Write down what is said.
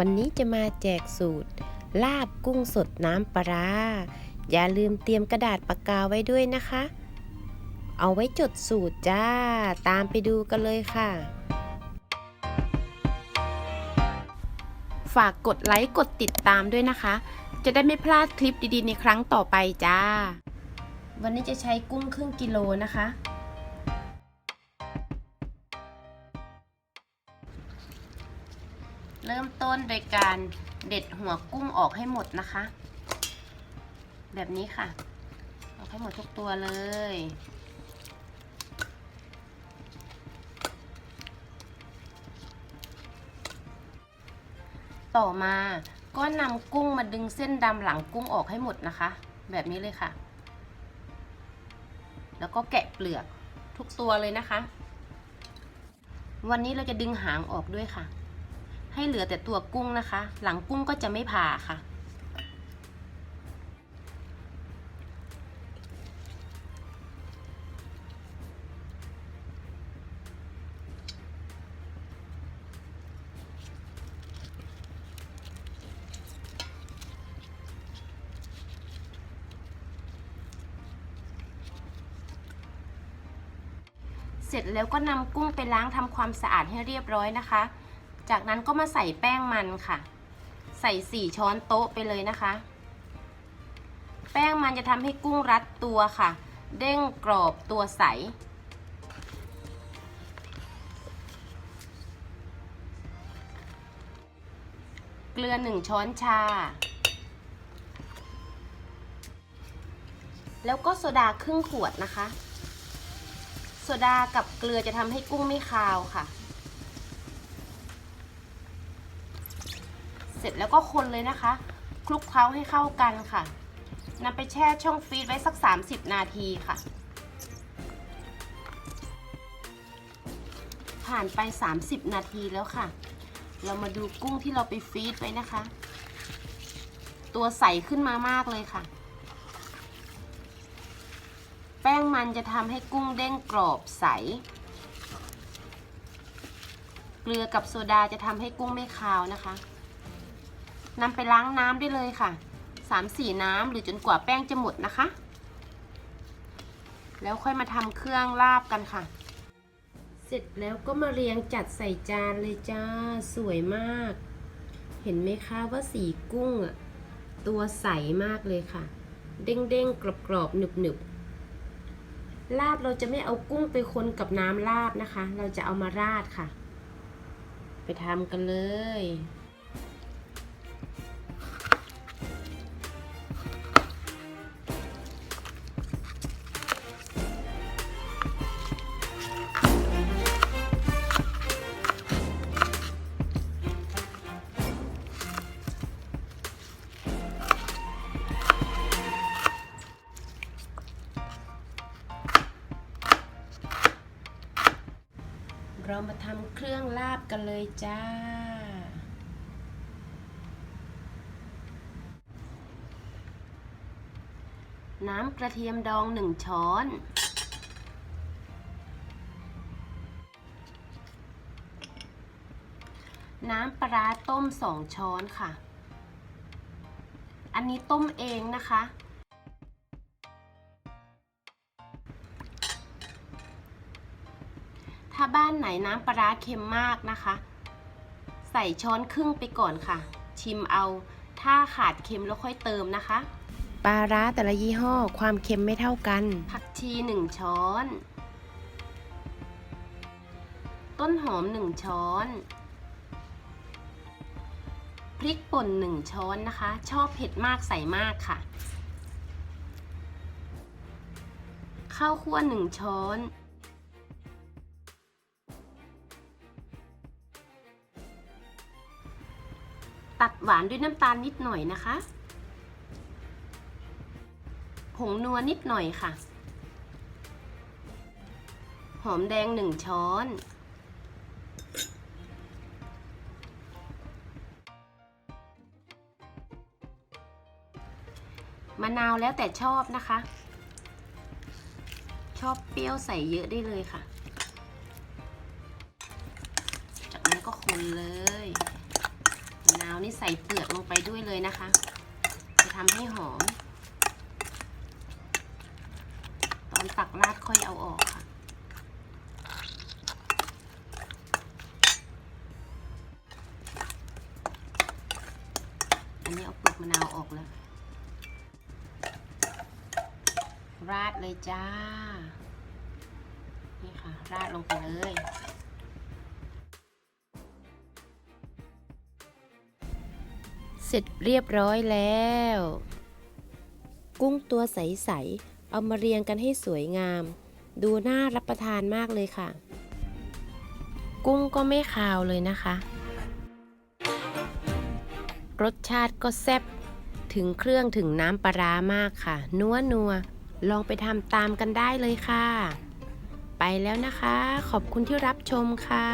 วันนี้จะมาแจกสูตร ลาบกุ้งสดน้ำปลา อย่าลืมเตรียมกระดาษปากกาไว้ด้วยนะคะ เอาไว้จดสูตรจ้า ตามไปดูกันเลยค่ะ ฝากกดไลค์กดติดตามด้วยนะคะ จะได้ไม่พลาดคลิปดีๆ ในครั้งต่อไปจ้า วันนี้จะใช้กุ้งครึ่งกิโลนะคะ เริ่มต้นโดยการเด็ดหัวกุ้งออกให้หมดนะคะ แบบนี้ค่ะ ออกให้หมดทุกตัวเลย ต่อมาก็นำกุ้งมาดึงเส้นดำหลังกุ้งออกให้หมดนะคะ แบบนี้เลยค่ะ แล้วก็แกะเปลือกทุกตัวเลยนะคะ วันนี้เราจะดึงหางออกด้วยค่ะ ให้เหลือแต่ตัวกุ้งนะคะ หลังกุ้งก็จะไม่ผ่าค่ะ เสร็จแล้วก็นำกุ้งไปล้างทำความสะอาดให้เรียบร้อยนะคะ จากนั้นก็มาใส่แป้งมันค่ะ ใส่4ช้อนโต๊ะไปเลยนะคะ แป้งมันจะทำให้กุ้งรัดตัวค่ะ เด้งกรอบตัวใส เกลือ1ช้อนชา แล้วก็โซดาครึ่งขวดนะคะ โซดากับเกลือจะทำให้กุ้งไม่คาวค่ะ เสร็จแล้วก็คนเลยนะคะ คลุกเคล้าให้เข้ากันค่ะนำไปแช่ช่องฟรีซไว้สัก 30 นาทีค่ะ ผ่านไป 30 นาทีแล้วค่ะ เรามาดูกุ้งที่เราไปฟรีซไว้นะคะ ตัวใสขึ้นมามากเลยค่ะ แป้งมันจะทำให้กุ้งเด้งกรอบใส เกลือกับโซดาจะทำให้กุ้งไม่คาวนะคะ นำไปล้างน้ำได้เลยค่ะ3-4น้ำหรือจนกว่าแป้งจะหมดนะคะ แล้วค่อยมาทำเครื่องลาบกันค่ะ เสร็จแล้วก็มาเรียงจัดใส่จานเลยจ้าสวยมาก เห็นไหมคะว่าสีกุ้งอะตัวใสมากเลยค่ะ เด้งๆกรอบๆหนึบๆลาบเราจะไม่เอากุ้งไปคนกับน้ำลาบนะคะ เราจะเอามาราดค่ะ ไปทำกันเลย เรามาทำเครื่องลาบกันเลยจ้า น้ำกระเทียมดองหนึ่งช้อน น้ำปลาต้มสองช้อนค่ะ อันนี้ต้มเองนะคะ ถ้าบ้านไหนน้ำปลาร้าเค็มมากนะคะ ใส่ช้อนครึ่งไปก่อนค่ะ ชิมเอา ถ้าขาดเค็มแล้วค่อยเติมนะคะ ปลาร้าแต่ละยี่ห้อความเค็มไม่เท่ากัน ผักชีหนึ่งช้อน ต้นหอมหนึ่งช้อนพริกป่นหนึ่งช้อนนะคะ ชอบเผ็ดมากใส่มากค่ะ ข้าวคั่วหนึ่งช้อน ตัดหวานด้วยน้ำตาลนิดหน่อยนะคะ ผงนัวนิดหน่อยค่ะ หอมแดงหนึ่งช้อน มะนาวแล้วแต่ชอบนะคะ ชอบเปรี้ยวใส่เยอะได้เลยค่ะ จากนั้นก็คนเลย มะนาวส่เปลือกลงไปด้วยเลยนะคะ จะทำให้หอม ตอนตักราดค่อยเอาออกค่ะ อันนี้เอาเปลือกมะนาวออกแล้ว ราดเลยจ้า นี่ค่ะ ราดลงไปเลย เสร็จเรียบร้อยแล้ว กุ้งตัวใส ๆ เอามาเรียงกันให้สวยงาม ดูน่ารับประทานมากเลยค่ะ กุ้งก็ไม่คาวเลยนะคะ รสชาติก็แซ่บถึงเครื่องถึงน้ำปลาร้ามากค่ะ นัวนัวลองไปทำตามกันได้เลยค่ะ ไปแล้วนะคะ ขอบคุณที่รับชมค่ะ